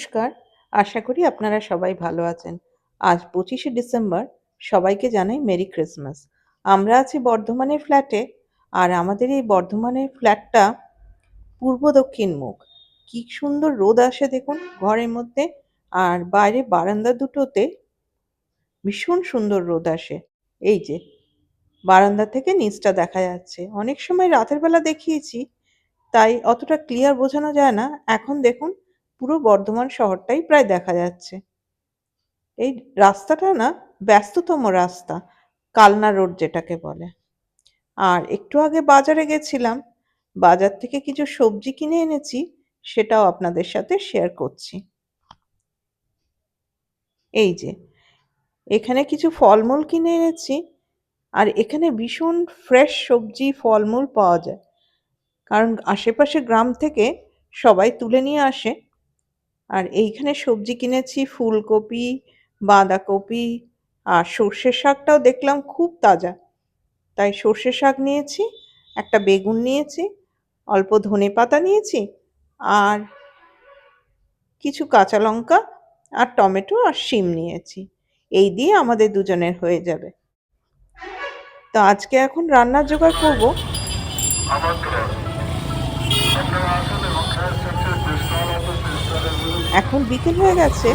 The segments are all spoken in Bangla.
নমস্কার। আশা করি আপনারা সবাই ভালো আছেন। আজ পঁচিশে ডিসেম্বর, সবাইকে জানাই মেরি ক্রিসমাস। আমরা আছি বর্ধমানের ফ্ল্যাটে আর আমাদের এই বর্ধমানের ফ্ল্যাটটা পূর্ব দক্ষিণ মুখ। কি সুন্দর রোদ আসে দেখুন ঘরের মধ্যে আর বাইরে বারান্দা দুটোতে ভীষণ সুন্দর রোদ আসে। এই যে, বারান্দা থেকে নিচটা দেখা যাচ্ছে। অনেক সময় রাতের বেলা দেখিয়েছি, তাই অতটা ক্লিয়ার বোঝানো যায় না। এখন দেখুন পুরো বর্ধমান শহরটাই প্রায় দেখা যাচ্ছে। এই রাস্তাটা না ব্যস্ততম রাস্তা, কালনা রোড যেটাকে বলে। আর একটু আগে বাজারে গেছিলাম, বাজার থেকে কিছু সবজি কিনে এনেছি, সেটাও আপনাদের সাথে শেয়ার করছি। এই যে, এখানে কিছু ফলমূল কিনে এনেছি, আর এখানে ভীষণ ফ্রেশ সবজি, ফলমূল পাওয়া যায়। কারণ আশেপাশে গ্রাম থেকে সবাই তুলে নিয়ে আসে আর এইখানে সবজি কিনেছি, ফুলকপি, বাঁধাকপি আর সর্ষে শাকটাও দেখলাম খুব তাজা। তাই সর্ষে শাক নিয়েছি, একটা বেগুন নিয়েছি, অল্প ধনে পাতা নিয়েছি আর কিছু কাঁচা লঙ্কা আর টমেটো আর শিম নিয়েছি। এই দিয়ে আমাদের দুজনের হয়ে যাবে। তো আজকে এখন রান্নার জোগাড় করব। করব এখন বিকেল হয়ে গেছে,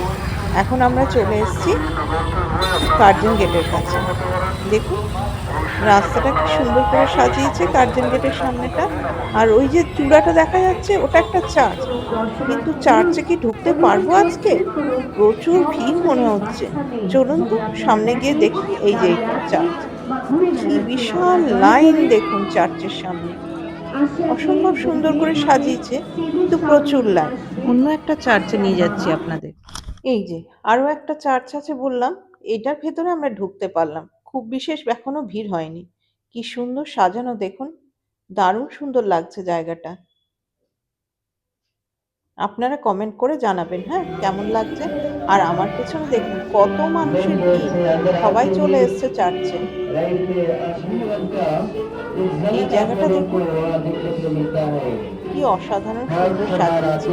এখন আমরা চলে এসেছি কার্জন গেটের কাছে। দেখুন, রাস্তাটা কি সুন্দর করে সাজিয়েছে কার্জন গেটের সামনেটা। আর ওই যে চূড়াটা দেখা যাচ্ছে, ওটা একটা চার্চ। কিন্তু চার্চে কি ঢুকতে পারব আজকে? প্রচুর ভিড় মনে হচ্ছে। চলুন তো, সামনে গিয়ে দেখি এই যে চার্চ। কি বিশাল লাইন দেখুন চার্চের সামনে। অসম্ভব সুন্দর করে সাজিয়েছে, কিন্তু প্রচুর লাইন। অন্য একটা চার্চে নিয়ে যাচ্ছি আপনাদের। এই যে আরও একটা চার্চ আছে বললাম, এটার ভেতরে আমরা ঢুকতে পারলাম। খুব বিশেষ, এখনও ভিড় হয়নি। কি সুন্দর সাজানো, দেখুন। দারুণ সুন্দর লাগছে জায়গাটা। আপনারা কমেন্ট করে জানাবেন হ্যাঁ কেমন লাগছে? আর আমার পেছনে দেখুন কত মানুষের ভিড়? সবাই চলে এসছে চার্চে। এই জায়গাটা দেখুন। কি অসাধারণ সুন্দর সাজিয়েছে।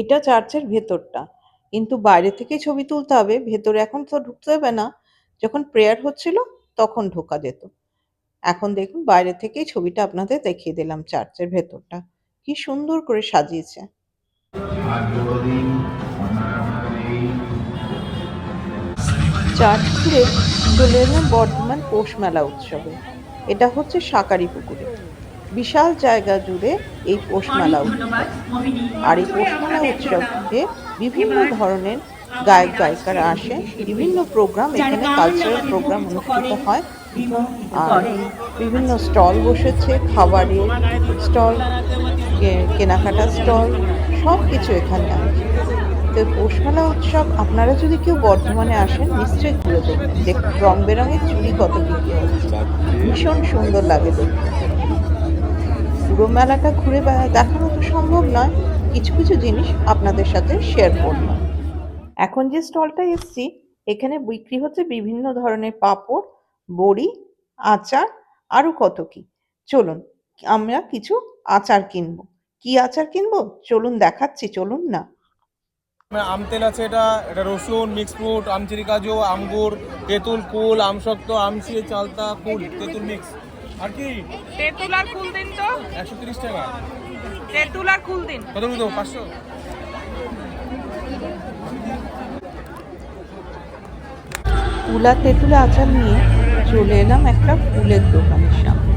এটা চার্চের ভেতরটা। কিন্তু বাইরে থেকে ছবি তুলতে হবে। ভেতরে এখন তো ঢুকতে হবে না। যখন প্রেয়ার হচ্ছিল তখন ঢোকা যেত। এখন দেখুন বাইরে থেকেই ছবিটা আপনাদের দেখিয়ে দিলাম চার্চের ভেতরটা। কি সুন্দর করে সাজিয়েছে। চার্চ ঘুরে চলে এলাম বর্ধমান পৌষ মেলা উৎসবে। এটা হচ্ছে সাকারি পুকুরে। বিশাল জায়গা জুড়ে এই পৌষ মেলা উৎসব। আর এই পৌষ মেলা উৎসবে বিভিন্ন ধরনের গায়ক গায়িকারা আসে। বিভিন্ন প্রোগ্রাম এখানে কালচারাল প্রোগ্রাম অনুষ্ঠিত হয়। আর বিভিন্ন স্টল বসেছে, খাবারের স্টল কেনাকাটা স্টল সব কিছু এখানে আছে। তো পৌষমেলা উৎসব, আপনারা যদি কেউ বর্ধমানে আসেন, নিশ্চয়ই ঘুরে দেখবেন। রং বেরঙের চুড়ি কত বিক্রি ভীষণ সুন্দর লাগে দেখতে। পুরো মেলাটা ঘুরে দেখানো তো সম্ভব নয়। কিছু কিছু জিনিস আপনাদের সাথে শেয়ার করলাম। এখন যে স্টলটা এসছি এখানে বিক্রি হচ্ছে বিভিন্ন ধরনের পাঁপড় বড়ি আচার আরও কত কি। চলুন আমরা কিছু আচার কিনব। কি আচার কিনবো? চলুন দেখাচ্ছি চলুন না। আম তেল আছে এটা এটা রসুন মিক্স ফ্রুট আমচিরি কাজু আঙ্গুর তেঁতুল কুল আমশক্ত আমসি চালতা কুল তেঁতুল মিক্স আর কি? তেঁতুল আর কুল দিন তো। একশো তিরিশ টাকা। তেঁতুল আর কুল দিন। কত 500 তুলা তেঁতুলা আচার নিয়ে চলে এলাম একটা ফুলের দোকানের সামনে।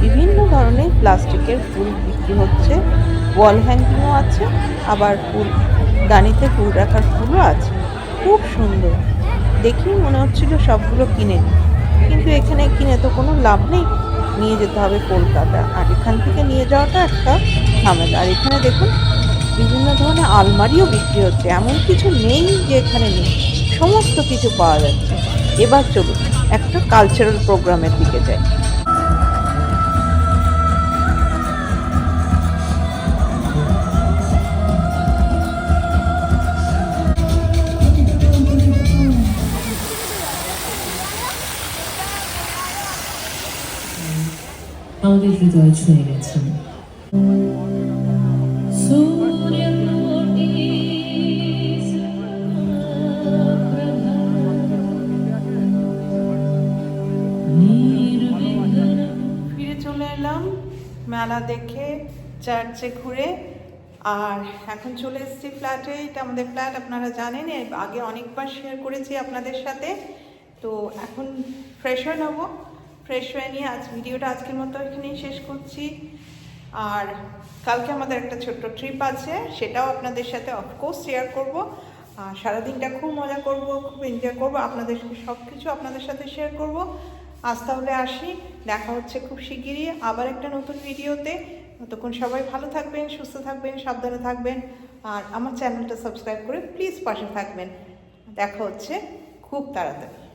বিভিন্ন ধরনের প্লাস্টিকের ফুল বিক্রি হচ্ছে ওয়াল হ্যাঙ্গিংও আছে, আবার ফুল দানিতে ফুল রাখার ফুলও আছে। খুব সুন্দর। দেখেই মনে হচ্ছিল সবগুলো কিনে কিন্তু এখানে কিনে তো কোনো লাভ নেই। নিয়ে যেতে হবে কলকাতা। আর এখান থেকে নিয়ে যাওয়াটা একটা ঝামেলা। আর এখানে দেখুন, বিভিন্ন ধরনের আলমারিও বিক্রি হচ্ছে। এমন কিছু নেই যে এখানে নেই। সমস্ত কিছু পাওয়া যাচ্ছে। এবার চলুন একটা কালচারাল প্রোগ্রামের দিকে যাই। আমাদের হৃদয় ছুঁয়ে গেছে। মেলা দেখে চার্চে ঘুরে, আর এখন চলে এসেছি ফ্ল্যাটে এটা আমাদের ফ্ল্যাট আপনারা জানেন আগে অনেকবার শেয়ার করেছি আপনাদের সাথে। তো এখন ফ্রেশ হয়ে নেব। ফ্রেশ হয়ে নিয়ে আজ ভিডিওটা আজকের মতো এখানেই শেষ করছি। আর কালকে আমাদের একটা ছোট্ট ট্রিপ আছে, সেটাও আপনাদের সাথে অফকোর্স শেয়ার করব। আর সারাদিনটা খুব মজা করব, খুব এনজয় করব, আপনাদের সব কিছু আপনাদের সাথে শেয়ার করব। আজ তাহলে আসি। দেখা হচ্ছে খুব শিগগিরই আবার একটা নতুন ভিডিওতে। ততক্ষণ সবাই ভালো থাকবেন, সুস্থ থাকবেন, সাবধানে থাকবেন। আর আমার চ্যানেলটা সাবস্ক্রাইব করে প্লিজ পাশে থাকবেন। দেখা হচ্ছে খুব তাড়াতাড়ি।